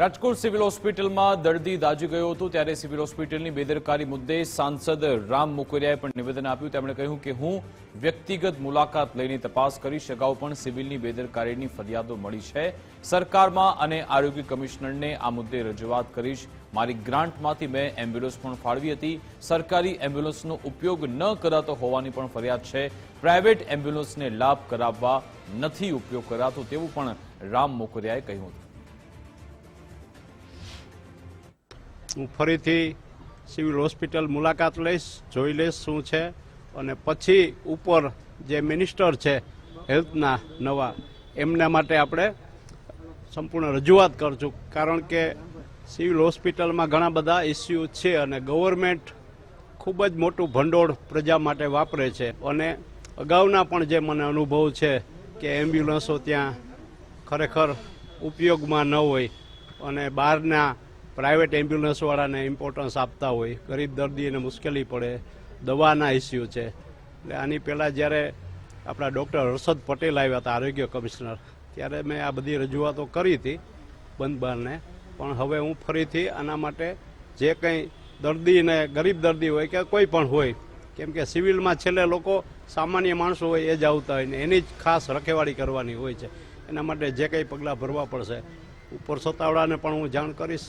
Rajkot civil હોસ્પિટલમાં દર્દી દાઝી ગયો હતો ત્યારે સિવિલ હોસ્પિટલની બેદરકારી મુદ્દે સાંસદ રામ મુકરિયાએ પણ નિવેદન આપ્યું. તેમણે કહ્યું કે હું વ્યક્તિગત મુલાકાત લઈને તપાસ કરીશ. અગાઉ પણ સિવિલની બેદરકારીની ફરિયાદો મળી છે. સરકારમાં અને આરોગ્ય કમિશનરને આ મુદ્દે રજૂઆત કરીશ. મારી ગ્રાન્ટમાંથી મેં એમ્બ્યુલન્સ પણ ફાળવી હતી. સરકારી એમ્બ્યુલન્સનો ઉપયોગ ન કરાતો હોવાની પણ ફરિયાદ છે. પ્રાઇવેટ એમ્બ્યુલન્સને લાભ કરાવવા નથી ઉપયોગ કરાતો તેવું પણ રામ મોકરિયાએ કહ્યું હતું. હું ફરીથી સિવિલ હોસ્પિટલ મુલાકાત લઈશ, જોઈ લઈશ શું છે અને પછી ઉપર જે મિનિસ્ટર છે હેલ્થના નવા, એમના માટે આપણે સંપૂર્ણ રજૂઆત કરશું. કારણ કે સિવિલ હોસ્પિટલમાં ઘણા બધા ઇસ્યુ છે અને ગવર્મેન્ટ ખૂબ જ મોટું ભંડોળ પ્રજા માટે વાપરે છે. અને અગાઉના પણ જે મને અનુભવ છે કે એમ્બ્યુલન્સો ત્યાં ખરેખર ઉપયોગમાં ન હોય અને બહારના પ્રાઇવેટ એમ્બ્યુલન્સવાળાને ઇમ્પોર્ટન્સ આપતા હોય, ગરીબ દર્દીને મુશ્કેલી પડે, દવાના ઇસ્યુ છે. એટલે આની પહેલાં જ્યારે આપણા ડૉક્ટર હર્ષદ પટેલ આવ્યા હતા, આરોગ્ય કમિશનર ત્યારે મેં આ બધી રજૂઆતો કરી હતી બંધ બારને પણ હવે હું ફરીથી આના માટે જે કંઈ દર્દીને, ગરીબ દર્દી હોય કે કોઈ પણ હોય, કેમ કે સિવિલમાં છેલ્લે લોકો સામાન્ય માણસો હોય એ જ આવતા હોય ને એની જ ખાસ રખેવાળી કરવાની હોય છે. એના માટે જે કંઈ પગલાં ભરવા પડશે, ઉપર સત્તાવાળાને પણ હું જાણ કરીશ.